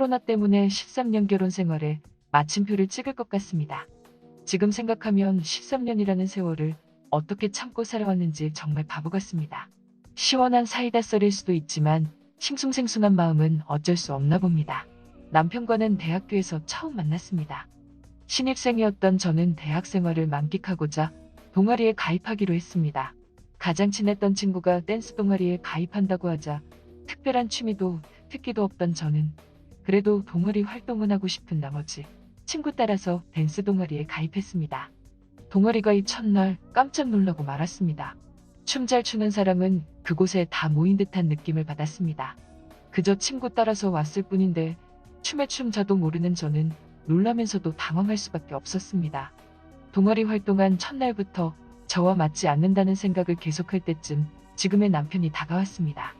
코로나 때문에 13년 결혼 생활에 마침표를 찍을 것 같습니다. 지금 생각하면 13년이라는 세월을 어떻게 참고 살아왔는지 정말 바보 같습니다. 시원한 사이다 썰일 수도 있지만 싱숭생숭한 마음은 어쩔 수 없나 봅니다. 남편과는 대학교에서 처음 만났습니다. 신입생이었던 저는 대학 생활을 만끽하고자 동아리에 가입하기로 했습니다. 가장 친했던 친구가 댄스 동아리에 가입한다고 하자 특별한 취미도 특기도 없던 저는 그래도 동아리 활동은 하고 싶은 나머지 친구 따라서 댄스 동아리에 가입했습니다. 동아리 가입 첫날 깜짝 놀라고 말았습니다. 춤 잘 추는 사람은 그곳에 다 모인 듯한 느낌을 받았습니다. 그저 친구 따라서 왔을 뿐인데 춤의 춤자도 모르는 저는 놀라면서도 당황할 수밖에 없었습니다. 동아리 활동한 첫날부터 저와 맞지 않는다는 생각을 계속할 때쯤 지금의 남편이 다가왔습니다.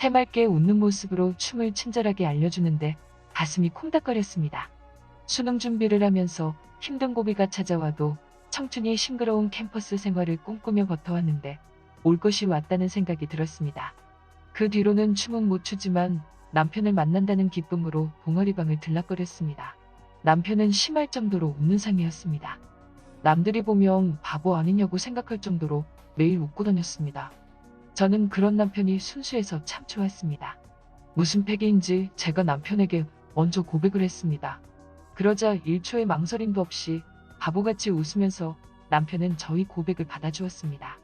해맑게 웃는 모습으로 춤을 친절하게 알려주는데 가슴이 콩닥거렸습니다. 수능 준비를 하면서 힘든 고비가 찾아와도 청춘이 싱그러운 캠퍼스 생활을 꿈꾸며 버텨왔는데 올 것이 왔다는 생각이 들었습니다. 그 뒤로는 춤은 못 추지만 남편을 만난다는 기쁨으로 동아리방을 들락거렸습니다. 남편은 심할 정도로 웃는 상이었습니다. 남들이 보면 바보 아니냐고 생각할 정도로 매일 웃고 다녔습니다. 저는 그런 남편이 순수해서 참 좋았습니다. 무슨 패기인지 제가 남편에게 먼저 고백을 했습니다. 그러자 1초의 망설임도 없이 바보같이 웃으면서 남편은 저희 고백을 받아주었습니다.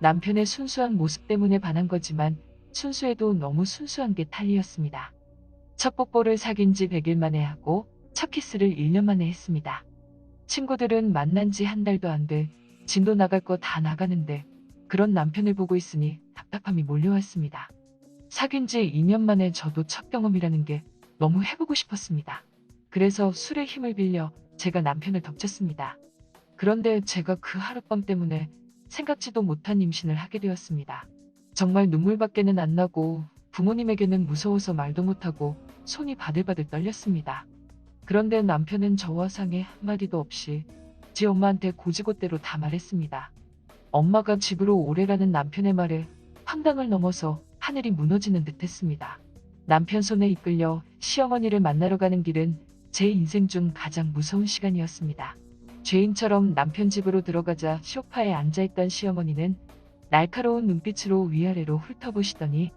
남편의 순수한 모습 때문에 반한 거지만 순수해도 너무 순수한 게 탈리였습니다. 첫 뽀뽀를 사귄 지 100일 만에 하고 첫 키스를 1년 만에 했습니다. 친구들은 만난 지 한 달도 안 돼 진도 나갈 거 다 나가는데 그런 남편을 보고 있으니 답답함이 몰려왔습니다. 사귄 지 2년 만에 저도 첫 경험이라는 게 너무 해보고 싶었습니다. 그래서 술의 힘을 빌려 제가 남편을 덮쳤습니다. 그런데 제가 그 하룻밤 때문에 생각지도 못한 임신을 하게 되었습니다. 정말 눈물밖에는 안 나고 부모님에게는 무서워서 말도 못하고 손이 바들바들 떨렸습니다. 그런데 남편은 저와 상의 한마디도 없이 지 엄마한테 고지고대로 다 말했습니다. 엄마가 집으로 오래라는 남편의 말에 황당을 넘어서 하늘이 무너지는 듯 했습니다. 남편 손에 이끌려 시어머니를 만나러 가는 길은 제 인생 중 가장 무서운 시간이었습니다. 죄인처럼 남편 집으로 들어가자 소파에 앉아있던 시어머니는 날카로운 눈빛으로 위아래로 훑어보시더니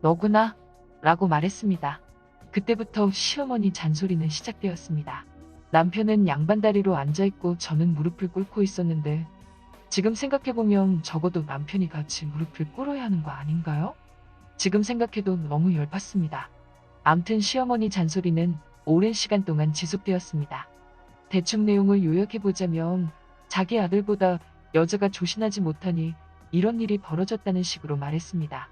너구나 라고 말했습니다. 그때부터 시어머니 잔소리는 시작되었습니다. 남편은 양반다리로 앉아있고 저는 무릎을 꿇고 있었는데 지금 생각해보면 적어도 남편이 같이 무릎을 꿇어야 하는 거 아닌가요? 지금 생각해도 너무 열받습니다. 암튼 시어머니 잔소리는 오랜 시간 동안 지속되었습니다. 대충 내용을 요약해보자면 자기 아들보다 여자가 조신하지 못하니 이런 일이 벌어졌다는 식으로 말했습니다.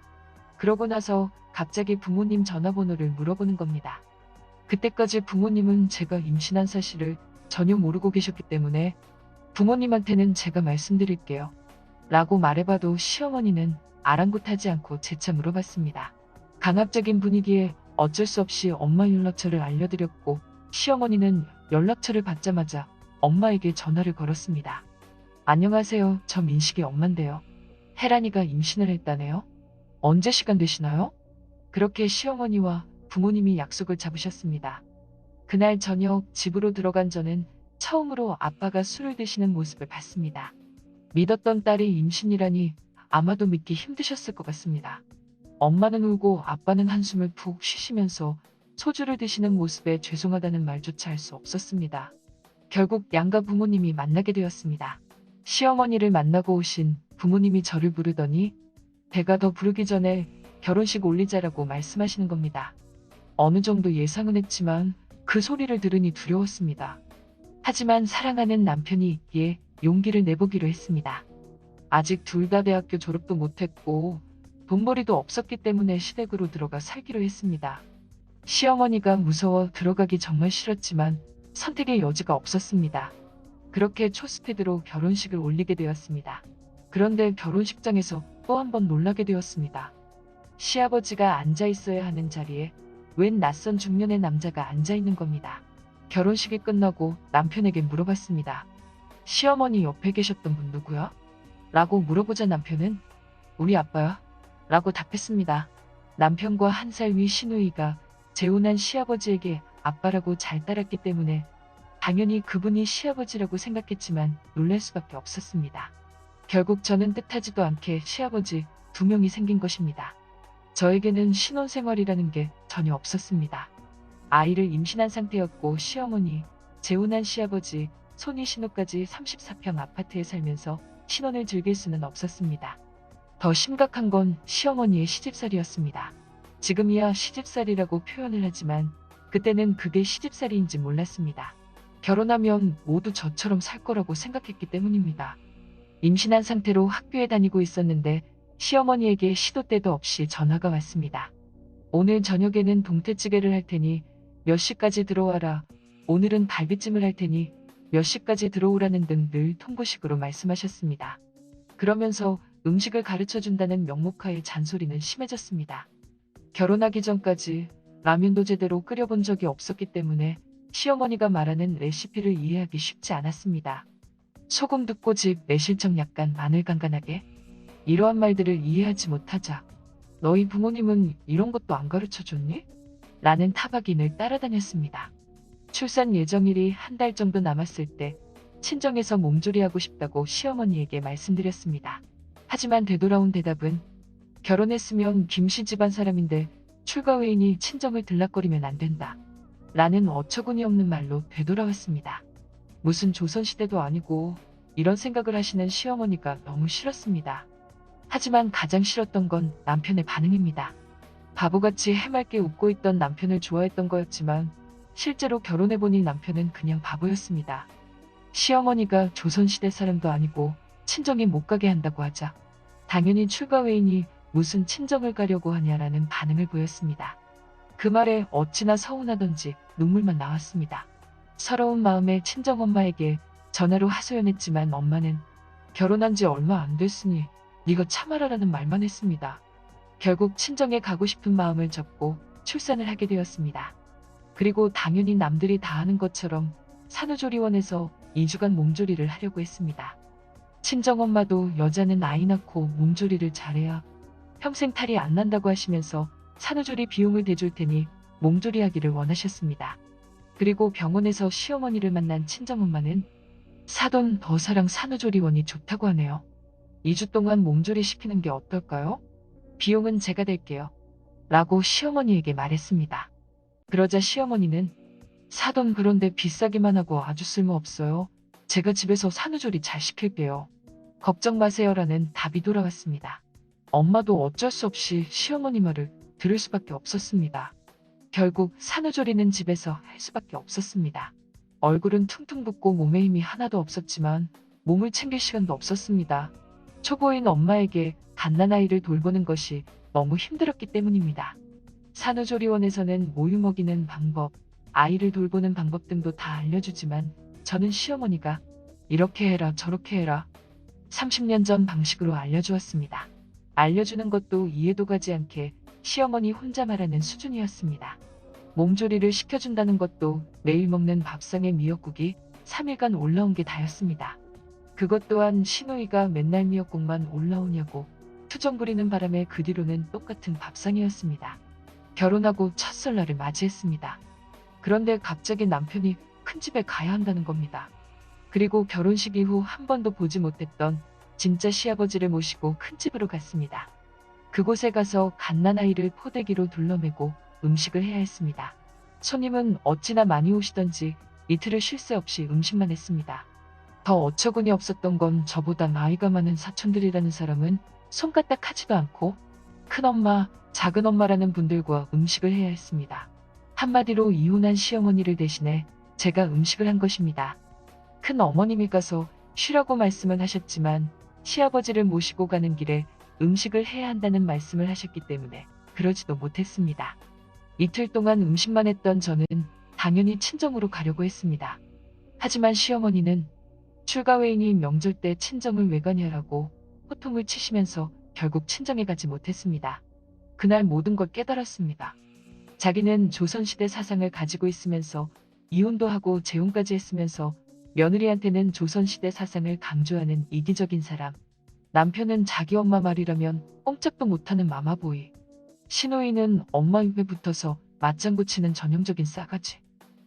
그러고 나서 갑자기 부모님 전화번호를 물어보는 겁니다. 그때까지 부모님은 제가 임신한 사실을 전혀 모르고 계셨기 때문에 부모님한테는 제가 말씀드릴게요. 라고 말해봐도 시어머니는 아랑곳하지 않고 재차 물어봤습니다. 강압적인 분위기에 어쩔 수 없이 엄마 연락처를 알려드렸고 시어머니는 연락처를 받자마자 엄마에게 전화를 걸었습니다. 안녕하세요. 저 민식이 엄만데요. 혜란이가 임신을 했다네요. 언제 시간 되시나요? 그렇게 시어머니와 부모님이 약속을 잡으셨습니다. 그날 저녁 집으로 들어간 저는 처음으로 아빠가 술을 드시는 모습을 봤습니다. 믿었던 딸이 임신이라니 아마도 믿기 힘드셨을 것 같습니다. 엄마는 울고 아빠는 한숨을 푹 쉬시면서 소주를 드시는 모습에 죄송하다는 말조차 할 수 없었습니다. 결국 양가 부모님이 만나게 되었습니다. 시어머니를 만나고 오신 부모님이 저를 부르더니 배가 더 부르기 전에 결혼식 올리자라고 말씀하시는 겁니다. 어느 정도 예상은 했지만 그 소리를 들으니 두려웠습니다. 하지만 사랑하는 남편이 예, 용기를 내보기로 했습니다. 아직 둘 다 대학교 졸업도 못했고 돈벌이도 없었기 때문에 시댁으로 들어가 살기로 했습니다. 시어머니가 무서워 들어가기 정말 싫었지만 선택의 여지가 없었습니다. 그렇게 초스피드로 결혼식을 올리게 되었습니다. 그런데 결혼식장에서 또 한 번 놀라게 되었습니다. 시아버지가 앉아 있어야 하는 자리에 웬 낯선 중년의 남자가 앉아 있는 겁니다. 결혼식이 끝나고 남편에게 물어봤습니다. 시어머니 옆에 계셨던 분 누구야? 라고 물어보자 남편은 우리 아빠야? 라고 답했습니다. 남편과 한 살 위 시누이가 재혼한 시아버지에게 아빠라고 잘 따랐기 때문에 당연히 그분이 시아버지라고 생각했지만 놀랄 수밖에 없었습니다. 결국 저는 뜻하지도 않게 시아버지 두 명이 생긴 것입니다. 저에게는 신혼생활이라는 게 전혀 없었습니다. 아이를 임신한 상태였고 시어머니, 재혼한 시아버지, 손이 신우까지 34평 아파트에 살면서 신혼을 즐길 수는 없었습니다. 더 심각한 건 시어머니의 시집살이였습니다. 지금이야 시집살이라고 표현을 하지만 그때는 그게 시집살이인지 몰랐습니다. 결혼하면 모두 저처럼 살 거라고 생각했기 때문입니다. 임신한 상태로 학교에 다니고 있었는데 시어머니에게 시도 때도 없이 전화가 왔습니다. 오늘 저녁에는 동태찌개를 할 테니 몇 시까지 들어와라. 오늘은 갈비찜을 할 테니 몇 시까지 들어오라는 등 늘 통보식으로 말씀하셨습니다. 그러면서 음식을 가르쳐 준다는 명목하에 잔소리는 심해졌습니다. 결혼하기 전까지 라면도 제대로 끓여본 적이 없었기 때문에 시어머니가 말하는 레시피를 이해하기 쉽지 않았습니다. 소금 듣고 집 내실적 약간 마늘 간간하게 이러한 말들을 이해하지 못하자 너희 부모님은 이런 것도 안 가르쳐 줬니? 라는 타박인을 따라다녔습니다. 출산 예정일이 한 달 정도 남았을 때 친정에서 몸조리하고 싶다고 시어머니에게 말씀드렸습니다. 하지만 되돌아온 대답은 결혼했으면 김씨 집안 사람인데 출가 외인이 친정을 들락거리면 안 된다. 라는 어처구니 없는 말로 되돌아왔습니다. 무슨 조선시대도 아니고 이런 생각을 하시는 시어머니가 너무 싫었습니다. 하지만 가장 싫었던 건 남편의 반응입니다. 바보같이 해맑게 웃고 있던 남편을 좋아했던 거였지만 실제로 결혼해보니 남편은 그냥 바보였습니다. 시어머니가 조선시대 사람도 아니고 친정에 못 가게 한다고 하자 당연히 출가 외인이 무슨 친정을 가려고 하냐라는 반응을 보였습니다. 그 말에 어찌나 서운하던지 눈물만 나왔습니다. 서러운 마음에 친정엄마에게 전화로 하소연했지만 엄마는 결혼한 지 얼마 안 됐으니 네가 참아라라는 말만 했습니다. 결국 친정에 가고 싶은 마음을 접고 출산을 하게 되었습니다. 그리고 당연히 남들이 다 하는 것처럼 산후조리원에서 2주간 몸조리를 하려고 했습니다. 친정엄마도 여자는 아이 낳고 몸조리를 잘해야 평생 탈이 안 난다고 하시면서 산후조리 비용을 대줄 테니 몸조리 하기를 원하셨습니다. 그리고 병원에서 시어머니를 만난 친정엄마는 사돈 더사랑 산후조리원이 좋다고 하네요. 2주 동안 몸조리 시키는 게 어떨까요? 비용은 제가 댈게요. 라고 시어머니에게 말했습니다. 그러자 시어머니는 사돈 그런데 비싸기만 하고 아주 쓸모없어요. 제가 집에서 산후조리 잘 시킬게요. 걱정 마세요라는 답이 돌아왔습니다. 엄마도 어쩔 수 없이 시어머니 말을 들을 수밖에 없었습니다. 결국 산후조리는 집에서 할 수밖에 없었습니다. 얼굴은 퉁퉁 붓고 몸에 힘이 하나도 없었지만 몸을 챙길 시간도 없었습니다. 초보인 엄마에게 갓난아이를 돌보는 것이 너무 힘들었기 때문입니다. 산후조리원에서는 모유 먹이는 방법, 아이를 돌보는 방법 등도 다 알려주지만 저는 시어머니가 이렇게 해라 저렇게 해라 30년 전 방식으로 알려주었습니다. 알려주는 것도 이해도 가지 않게 시어머니 혼자 말하는 수준이었습니다. 몸조리를 시켜준다는 것도 매일 먹는 밥상의 미역국이 3일간 올라온 게 다였습니다. 그것 또한 신우이가 맨날 미역국만 올라오냐고 투정 부리는 바람에 그 뒤로는 똑같은 밥상이었습니다. 결혼하고 첫 설날을 맞이했습니다. 그런데 갑자기 남편이 큰 집에 가야 한다는 겁니다. 그리고 결혼식 이후 한 번도 보지 못했던 진짜 시아버지를 모시고 큰 집으로 갔습니다. 그곳에 가서 갓난아이를 포대기로 둘러매고 음식을 해야 했습니다. 손님은 어찌나 많이 오시던지 이틀을 쉴 새 없이 음식만 했습니다. 더 어처구니 없었던 건 저보다 나이가 많은 사촌들이라는 사람은 손가락 하지도 않고 큰엄마, 작은엄마라는 분들과 음식을 해야 했습니다. 한마디로 이혼한 시어머니를 대신해 제가 음식을 한 것입니다. 큰 어머님이 가서 쉬라고 말씀은 하셨지만 시아버지를 모시고 가는 길에 음식을 해야 한다는 말씀을 하셨기 때문에 그러지도 못했습니다. 이틀 동안 음식만 했던 저는 당연히 친정으로 가려고 했습니다. 하지만 시어머니는 출가 외인이 명절 때 친정을 왜 가냐라고 호통을 치시면서 결국 친정에 가지 못했습니다. 그날 모든 걸 깨달았습니다. 자기는 조선시대 사상을 가지고 있으면서 이혼도 하고 재혼까지 했으면서 며느리한테는 조선시대 사상을 강조하는 이기적인 사람. 남편은 자기 엄마 말이라면 꼼짝도 못하는 마마보이. 신호이는 엄마 입에 붙어서 맞장구 치는 전형적인 싸가지.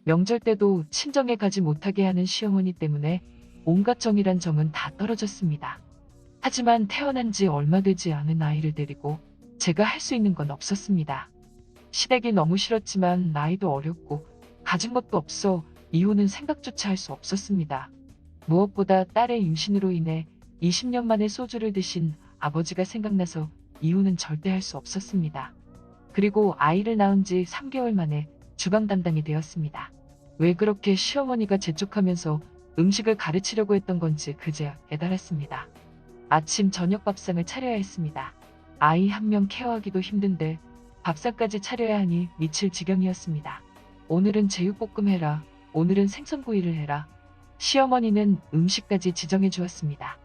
명절 때도 친정에 가지 못하게 하는 시어머니 때문에 온갖 정이란 정은 다 떨어졌습니다. 하지만 태어난 지 얼마 되지 않은 아이를 데리고 제가 할 수 있는 건 없었습니다. 시댁이 너무 싫었지만 나이도 어렸고 가진 것도 없어 이혼은 생각조차 할 수 없었습니다. 무엇보다 딸의 임신으로 인해 20년 만에 소주를 드신 아버지가 생각나서 이혼은 절대 할 수 없었습니다. 그리고 아이를 낳은 지 3개월 만에 주방 담당이 되었습니다. 왜 그렇게 시어머니가 재촉하면서 음식을 가르치려고 했던 건지 그제야 깨달았습니다. 아침 저녁 밥상을 차려야 했습니다. 아이 한 명 케어하기도 힘든데 밥상까지 차려야 하니 미칠 지경이었습니다. 오늘은 제육볶음 해라. 오늘은 생선구이를 해라. 시어머니는 음식까지 지정해 주었습니다.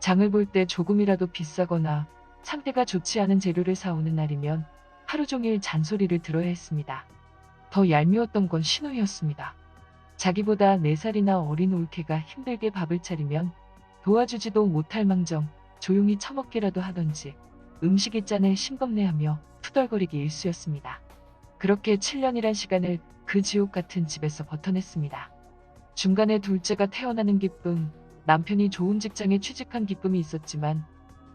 장을 볼 때 조금이라도 비싸거나 상태가 좋지 않은 재료를 사오는 날이면 하루 종일 잔소리를 들어야 했습니다. 더 얄미웠던 건 신우이였습니다. 자기보다 4살이나 어린 올케가 힘들게 밥을 차리면 도와주지도 못할 망정 조용히 처먹기라도 하던지 음식이 짠해 싱겁네하며 투덜거리기 일쑤였습니다. 그렇게 7년이란 시간을 그 지옥 같은 집에서 버텨냈습니다. 중간에 둘째가 태어나는 기쁨, 남편이 좋은 직장에 취직한 기쁨이 있었지만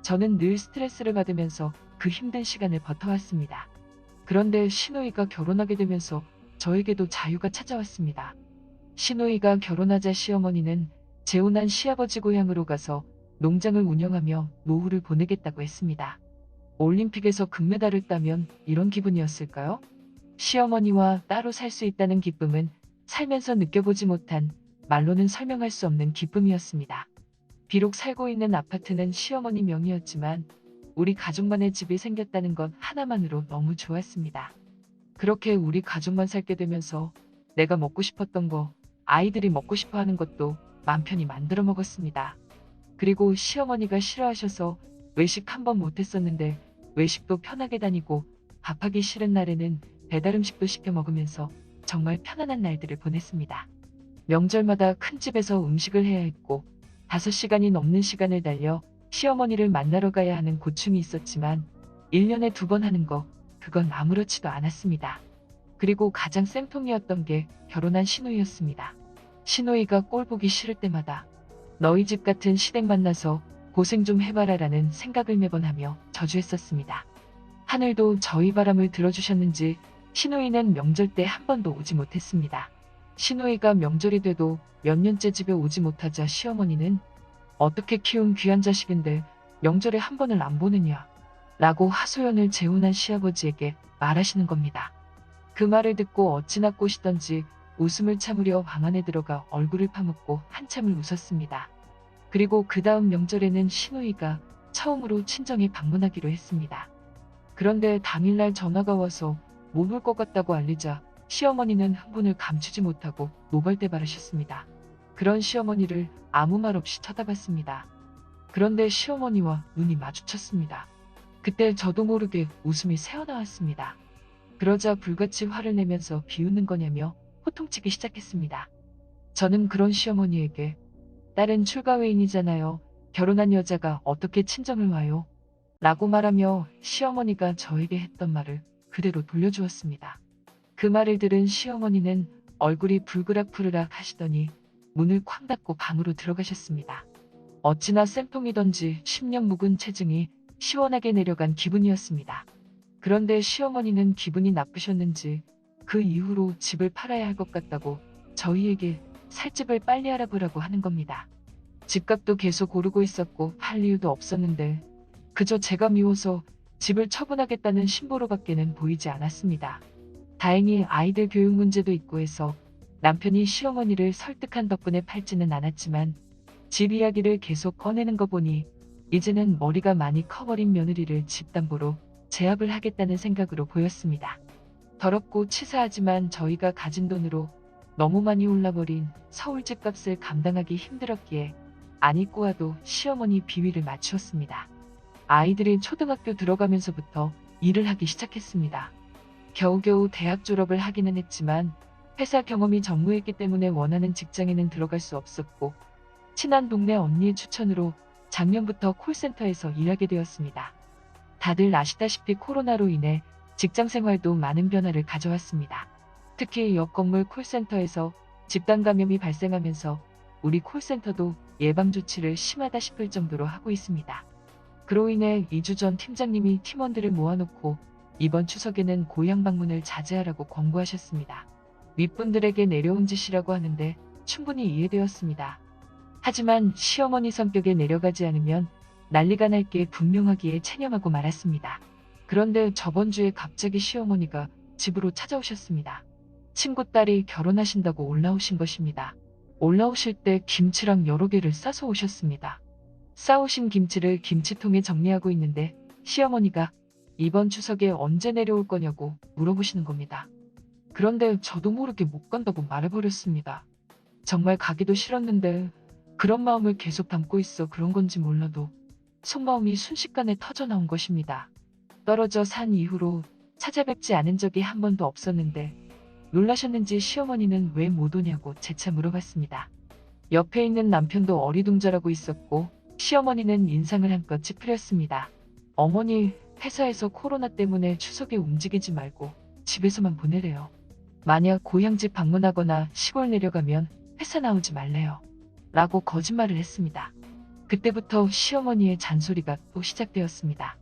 저는 늘 스트레스를 받으면서 그 힘든 시간을 버텨왔습니다. 그런데 신우이가 결혼하게 되면서 저에게도 자유가 찾아왔습니다. 신우이가 결혼하자 시어머니는 재혼한 시아버지 고향으로 가서 농장을 운영하며 노후를 보내겠다고 했습니다. 올림픽에서 금메달을 따면 이런 기분이었을까요? 시어머니와 따로 살 수 있다는 기쁨은 살면서 느껴보지 못한 말로는 설명할 수 없는 기쁨이었습니다. 비록 살고 있는 아파트는 시어머니 명의였지만 우리 가족만의 집이 생겼다는 것 하나만으로 너무 좋았습니다. 그렇게 우리 가족만 살게 되면서 내가 먹고 싶었던 거, 아이들이 먹고 싶어 하는 것도 맘 편히 만들어 먹었습니다. 그리고 시어머니가 싫어하셔서 외식 한 번 못했었는데 외식도 편하게 다니고 밥하기 싫은 날에는 배달 음식도 시켜 먹으면서 정말 편안한 날들을 보냈습니다. 명절마다 큰 집에서 음식을 해야 했고 5시간이 넘는 시간을 달려 시어머니를 만나러 가야 하는 고충이 있었지만 1년에 두 번 하는 거 그건 아무렇지도 않았습니다. 그리고 가장 쌤통이었던 게 결혼한 신우이였습니다. 신우이가 꼴 보기 싫을 때마다 너희 집 같은 시댁 만나서 고생 좀 해봐라라는 생각을 매번 하며 저주했었습니다. 하늘도 저희 바람을 들어주셨는지 신우이는 명절 때 한 번도 오지 못했습니다. 신우이가 명절이 돼도 몇 년째 집에 오지 못하자 시어머니는 어떻게 키운 귀한 자식인데 명절에 한 번을 안 보느냐 라고 하소연을 재혼한 시아버지에게 말하시는 겁니다. 그 말을 듣고 어찌나 꼬시던지 웃음을 참으려 방 안에 들어가 얼굴을 파묻고 한참을 웃었습니다. 그리고 그 다음 명절에는 신우이가 처음으로 친정에 방문하기로 했습니다. 그런데 당일날 전화가 와서 못 올 것 같다고 알리자 시어머니는 흥분을 감추지 못하고 노발대발하셨습니다. 그런 시어머니를 아무 말 없이 쳐다봤습니다. 그런데 시어머니와 눈이 마주쳤습니다. 그때 저도 모르게 웃음이 새어나왔습니다. 그러자 불같이 화를 내면서 비웃는 거냐며 호통치기 시작했습니다. 저는 그런 시어머니에게 딸은 출가회인이잖아요. 결혼한 여자가 어떻게 친정을 와요? 라고 말하며 시어머니가 저에게 했던 말을 그대로 돌려주었습니다. 그 말을 들은 시어머니는 얼굴이 불그락푸르락 하시더니 문을 쾅 닫고 방으로 들어가셨습니다. 어찌나 쌤통이던지 10년 묵은 체증이 시원하게 내려간 기분이었습니다. 그런데 시어머니는 기분이 나쁘셨는지 그 이후로 집을 팔아야 할 것 같다고 저희에게 살 집을 빨리 알아보라고 하는 겁니다. 집값도 계속 오르고 있었고 팔 이유도 없었는데 그저 제가 미워서 집을 처분하겠다는 신보로밖에는 보이지 않았습니다. 다행히 아이들 교육 문제도 있고 해서 남편이 시어머니를 설득한 덕분에 팔지는 않았지만 집 이야기를 계속 꺼내는 거 보니 이제는 머리가 많이 커버린 며느리를 집담보로 제압을 하겠다는 생각으로 보였습니다. 더럽고 치사하지만 저희가 가진 돈으로 너무 많이 올라버린 서울 집값을 감당하기 힘들었기에 안 입고 와도 시어머니 비위를 맞추었습니다. 아이들이 초등학교 들어가면서부터 일을 하기 시작했습니다. 겨우겨우 대학 졸업을 하기는 했지만 회사 경험이 전무했기 때문에 원하는 직장에는 들어갈 수 없었고 친한 동네 언니의 추천으로 작년부터 콜센터에서 일하게 되었습니다. 다들 아시다시피 코로나로 인해 직장 생활도 많은 변화를 가져왔습니다. 특히 옆 건물 콜센터에서 집단 감염이 발생하면서 우리 콜센터도 예방 조치를 심하다 싶을 정도로 하고 있습니다. 그로 인해 2주 전 팀장님이 팀원들을 모아놓고 이번 추석에는 고향 방문을 자제하라고 권고하셨습니다. 윗분들에게 내려온 짓이라고 하는데 충분히 이해되었습니다. 하지만 시어머니 성격에 내려가지 않으면 난리가 날 게 분명하기에 체념하고 말았습니다. 그런데 저번 주에 갑자기 시어머니가 집으로 찾아오셨습니다. 친구 딸이 결혼하신다고 올라오신 것입니다. 올라오실 때 김치랑 여러 개를 싸서 오셨습니다. 싸오신 김치를 김치통에 정리하고 있는데 시어머니가 이번 추석에 언제 내려올 거냐고 물어보시는 겁니다. 그런데 저도 모르게 못 간다고 말해버렸습니다. 정말 가기도 싫었는데 그런 마음을 계속 담고 있어 그런 건지 몰라도 속마음이 순식간에 터져 나온 것입니다. 떨어져 산 이후로 찾아뵙지 않은 적이 한 번도 없었는데 놀라셨는지 시어머니는 왜 못 오냐고 재차 물어봤습니다. 옆에 있는 남편도 어리둥절하고 있었고 시어머니는 인상을 한껏 찌푸렸습니다. 어머니 회사에서 코로나 때문에 추석에 움직이지 말고 집에서만 보내래요. 만약 고향집 방문하거나 시골 내려가면 회사 나오지 말래요. 라고 거짓말을 했습니다. 그때부터 시어머니의 잔소리가 또 시작되었습니다.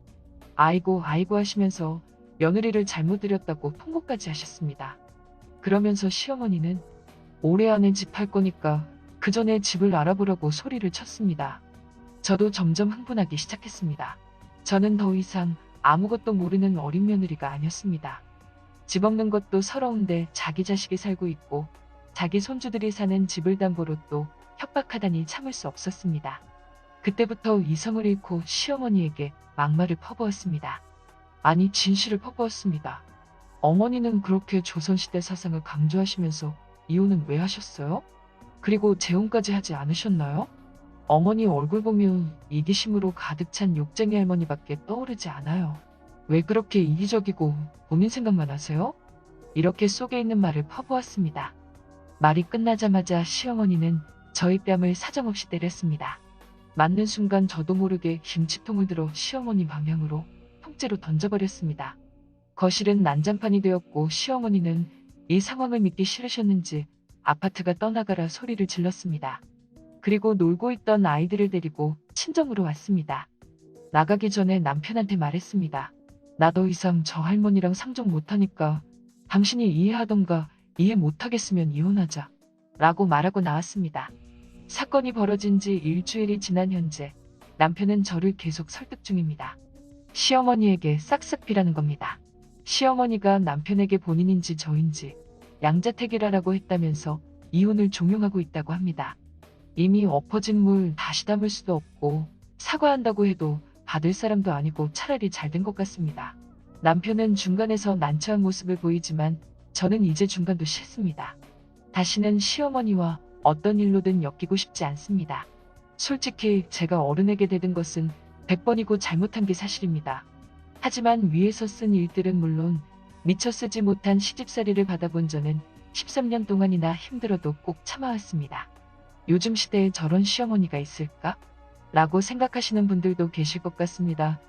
아이고 아이고 하시면서 며느리를 잘못 들였다고 통보까지 하셨습니다. 그러면서 시어머니는 올해 안에 집 할 거니까 그 전에 집을 알아보라고 소리를 쳤습니다. 저도 점점 흥분하기 시작했습니다. 저는 더 이상 아무것도 모르는 어린 며느리가 아니었습니다. 집 없는 것도 서러운데 자기 자식이 살고 있고 자기 손주들이 사는 집을 담보로 또 협박하다니 참을 수 없었습니다. 그때부터 이성을 잃고 시어머니에게 막말을 퍼부었습니다. 아니 진실을 퍼부었습니다. 어머니는 그렇게 조선시대 사상을 강조하시면서 이혼은 왜 하셨어요? 그리고 재혼까지 하지 않으셨나요? 어머니 얼굴 보면 이기심으로 가득 찬 욕쟁이 할머니밖에 떠오르지 않아요. 왜 그렇게 이기적이고 본인 생각만 하세요? 이렇게 속에 있는 말을 퍼부었습니다. 말이 끝나자마자 시어머니는 저희 뺨을 사정없이 때렸습니다. 맞는 순간 저도 모르게 김치통을 들어 시어머니 방향으로 통째로 던져버렸습니다. 거실은 난장판이 되었고 시어머니는 이 상황을 믿기 싫으셨는지 아파트가 떠나가라 소리를 질렀습니다. 그리고 놀고 있던 아이들을 데리고 친정으로 왔습니다. 나가기 전에 남편한테 말했습니다. 나 더 이상 저 할머니랑 상종 못하니까 당신이 이해하던가 이해 못하겠으면 이혼하자. 라고 말하고 나왔습니다. 사건이 벌어진 지 일주일이 지난 현재 남편은 저를 계속 설득 중입니다. 시어머니에게 싹싹 비라는 겁니다. 시어머니가 남편에게 본인인지 저인지 양자택일하라고 했다면서 이혼을 종용하고 있다고 합니다. 이미 엎어진 물 다시 담을 수도 없고 사과한다고 해도 받을 사람도 아니고 차라리 잘 된 것 같습니다. 남편은 중간에서 난처한 모습을 보이지만 저는 이제 중간도 싫습니다. 다시는 시어머니와 어떤 일로든 엮이고 싶지 않습니다. 솔직히 제가 어른에게 대든 것은 100번이고 잘못한 게 사실입니다. 하지만 위에서 쓴 일들은 물론 미처 쓰지 못한 시집살이를 받아본 저는 13년 동안이나 힘들어도 꼭 참아왔습니다. 요즘 시대에 저런 시어머니가 있을까? 라고 생각하시는 분들도 계실 것 같습니다.